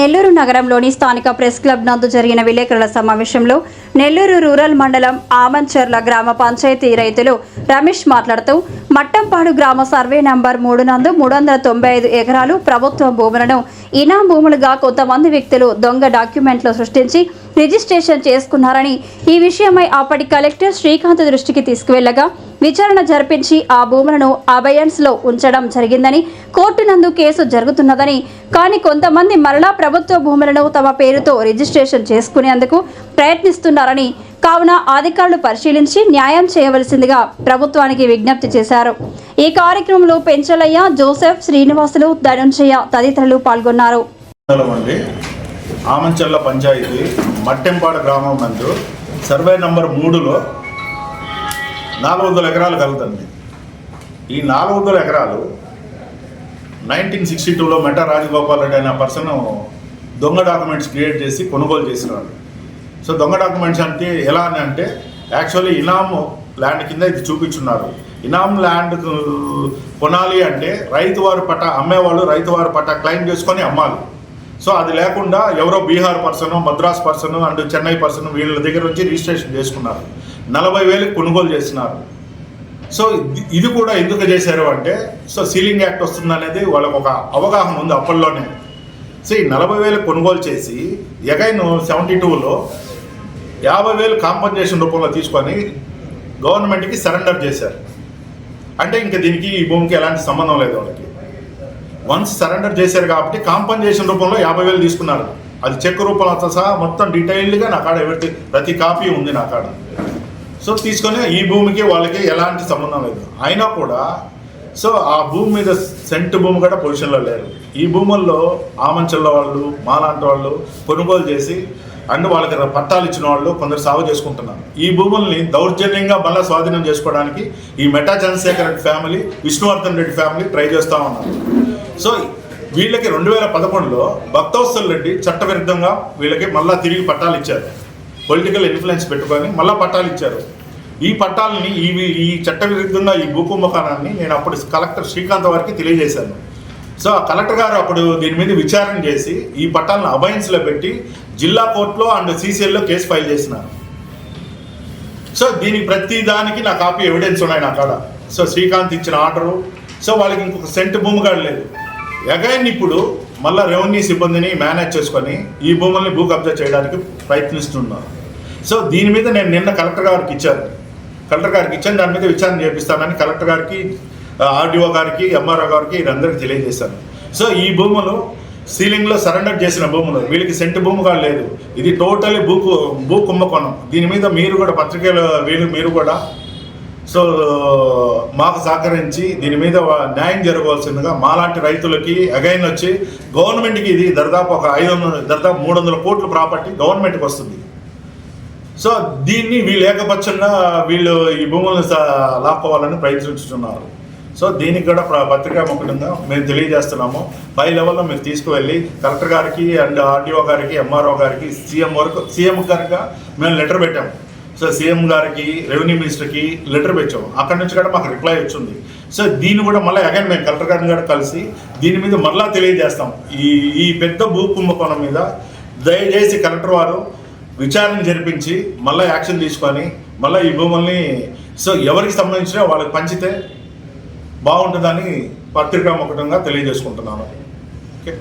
నెల్లూరు నగరంలోని స్థానిక press club నందు జరిగిన విలేకరుల సమావేశంలో నెల్లూరు రూరల్ మండలం ఆమంచర్ల గ్రామ పంచాయతీ రైతులు రమేష్ మాట్లాడుతూ మట్టంపాడు గ్రామ సర్వే నంబర్ మూడు నందు మూడు వందల తొంభై ఐదు ఎకరాలు ప్రభుత్వ భూములను ఇనాం భూములుగా కొంతమంది వ్యక్తులు దొంగ డాక్యుమెంట్లు సృష్టించి రిజిస్ట్రేషన్ చేసుకున్నారని ఈ విషయమై అప్పటి కలెక్టర్ శ్రీకాంత్ దృష్టికి తీసుకువెళ్ళగా విచారణ జరిపించి ఆ భూములను అబయన్స్లో ఉంచడం జరిగిందని కోర్టు నందు కేసు జరుగుతున్నదని కానీ కొంతమంది మరలా ప్రభుత్వ భూములను తమ పేరుతో రిజిస్ట్రేషన్ చేసుకునేందుకు ప్రయత్నిస్తున్నారని కావున అధికారులు పరిశీలించి న్యాయం చేయవలసిందిగా ప్రభుత్వానికి విజ్ఞప్తి చేశారు. ఈ కార్యక్రమంలో పెంచలయ్య జోసెఫ్ శ్రీనివాసులు ధనుంజయ తదితరులు పాల్గొన్నారు. ఆమంచల్ల పంచాయతీ మట్టెంపాడ గ్రామం నందు సర్వే నంబర్ మూడులో నాలుగు వందల ఎకరాలు కలుగుతుంది. ఈ నాలుగు వందల ఎకరాలు నైన్టీన్ సిక్స్టీ టూలో మెటా రాజగోపాల్ రెడ్డి అనే పర్సన్ దొంగ డాక్యుమెంట్స్ క్రియేట్ చేసి కొనుగోలు చేసినాడు. సో దొంగ డాక్యుమెంట్స్ అంటే ఎలా అని అంటే యాక్చువల్లీ ఇనామ్ ల్యాండ్ కింద ఇది చూపించున్నారు. ఇనామ్ ల్యాండ్ కొనాలి అంటే రైతు వారి పట్ట అమ్మేవాళ్ళు రైతు వారి పట్ట క్లెయిమ్ చేసుకొని అమ్మాలి. సో అది లేకుండా ఎవరో Bihar person Madras person and Chennai person వీళ్ళ దగ్గర నుంచి రిజిస్ట్రేషన్ చేసుకున్నారు. నలభై వేలు కొనుగోలు చేసినారు సో ఇది- ఇది కూడా ఎందుకు చేశారు అంటే సో సీలింగ్ యాక్ట్ వస్తుంది అనేది వాళ్ళకు ఒక అవగాహన ఉంది అప్పట్లోనే. సో ఈ నలభై వేలు కొనుగోలు చేసి ఎగైన్ సెవెంటీ టూలో యాభై వేలు కాంపన్సేషన్ రూపంలో తీసుకొని గవర్నమెంట్కి సరెండర్ చేశారు. అంటే ఇంకా దీనికి ఈ భూమికి ఎలాంటి సంబంధం లేదు వాళ్ళకి. వన్స్ సరెండర్ చేశారు కాబట్టి కాంపన్సేషన్ రూపంలో యాభై వేలు తీసుకున్నారు. అది చెక్ రూపంలో సహా మొత్తం డీటెయిల్డ్గా నా కాడ ఎవరి ప్రతి కాపీ ఉంది నా కాడ. సో తీసుకొని ఈ భూమికి వాళ్ళకి ఎలాంటి సంబంధం లేదు. అయినా కూడా సో ఆ భూమి మీద సెంట్ భూమి కూడా పొజిషన్లో లేరు. ఈ భూముల్లో ఆమంచల్లో వాళ్ళు మాలాంటి వాళ్ళు కొనుగోలు చేసి అండ్ వాళ్ళకి పట్టాలు ఇచ్చిన వాళ్ళు కొందరు సాగు చేసుకుంటున్నారు. ఈ భూముల్ని దౌర్జన్యంగా మళ్ళీ స్వాధీనం చేసుకోవడానికి ఈ meta Chandrashekar Reddy family Vishnuvardhan Reddy family try చేస్తూ ఉన్నారు. సో వీళ్ళకి రెండు వేల పదకొండులో భక్తవత్సల్ రెడ్డి చట్టవిరుద్ధంగా వీళ్ళకి మళ్ళా తిరిగి పట్టాలు ఇచ్చారు. పొలిటికల్ ఇన్ఫ్లుయెన్స్ పెట్టుకొని మళ్ళా పట్టాలు ఇచ్చారు. ఈ పట్టాలని ఈ ఈ చట్టవిరుద్ధంగా ఈ భూకుంభకానాన్ని నేను అప్పుడు కలెక్టర్ శ్రీకాంత్ వారికి తెలియజేశాను. సో ఆ కలెక్టర్ గారు అప్పుడు దీని మీద విచారణ చేసి ఈ పట్టాలను అబయన్స్లో పెట్టి జిల్లా కోర్టులో అండ్ సీసీఎల్లో కేసు ఫైల్ చేసినారు. సో దీనికి ప్రతి దానికి నా కాపీ ఎవిడెన్స్ ఉన్నాయి నా కాడ. సో శ్రీకాంత్ ఇచ్చిన ఆర్డరు. సో వాళ్ళకి ఇంకొక సెంట్ భూమి కాడ లేదు. అగైన్ ఇప్పుడు మళ్ళీ రెవెన్యూ సిబ్బందిని మేనేజ్ చేసుకొని ఈ భూముల్ని భూ కబ్జా చేయడానికి ప్రయత్నిస్తున్నారు సో దీని మీద నేను నిన్న కలెక్టర్ గారికి ఇచ్చాను. కలెక్టర్ గారికి ఇచ్చాను. దాని మీద విచారణ చేపిస్తానని కలెక్టర్ గారికి ఆర్డీఓ గారికి ఎంఆర్ఓ గారికి వీరందరికీ తెలియజేశాను. సో ఈ భూములు సీలింగ్లో సరెండర్ చేసిన భూములు వీళ్ళకి సెంట్ భూమి కూడా లేదు. ఇది టోటలీ భూ భూ కుంభకోణం. దీని మీద మీరు కూడా పత్రికలు వీళ్ళు మీరు కూడా సో మాకు సహకరించి దీని మీద న్యాయం జరగవలసిందిగా మాలాంటి రైతులకి అగైన్ వచ్చి గవర్నమెంట్కి ఇది దర్దాపు ఒక ఐదు వందల దర్దాపు మూడు వందల కోట్ల ప్రాపర్టీ గవర్నమెంట్కి వస్తుంది. సో దీన్ని వీళ్ళు ఏకపక్షంగా వీళ్ళు ఈ భూములను లాక్కోవాలని ప్రయత్నిస్తున్నారు. సో దీనికి కూడా పత్రికా ముఖ్యంగా మేము తెలియజేస్తున్నాము. పై లెవెల్లో మీరు తీసుకువెళ్ళి కలెక్టర్ గారికి అండ్ ఆర్డీఓ గారికి ఎంఆర్ఓ గారికి సీఎం వరకు సీఎం గారికి మేము లెటర్ పెట్టాము సో సీఎం గారికి రెవెన్యూ మినిస్టర్కి లెటర్ పెట్టాము అక్కడ నుంచి కూడా మాకు రిప్లై వచ్చింది. సో దీన్ని కూడా మళ్ళీ అగైన్ మేము కలెక్టర్ గారిని కూడా కలిసి దీని మీద మళ్ళీ తెలియజేస్తాం. ఈ ఈ పెద్ద భూ కుంభకోణం మీద దయచేసి కలెక్టర్ వారు విచారణ జరిపించి మళ్ళీ యాక్షన్ తీసుకొని మళ్ళీ ఈ భూముల్ని సో ఎవరికి సంబంధించిన వాళ్ళకి పంచితే బాగుంటుందని పత్రికా ముఖంగా తెలియజేసుకుంటున్నాను. ఓకే?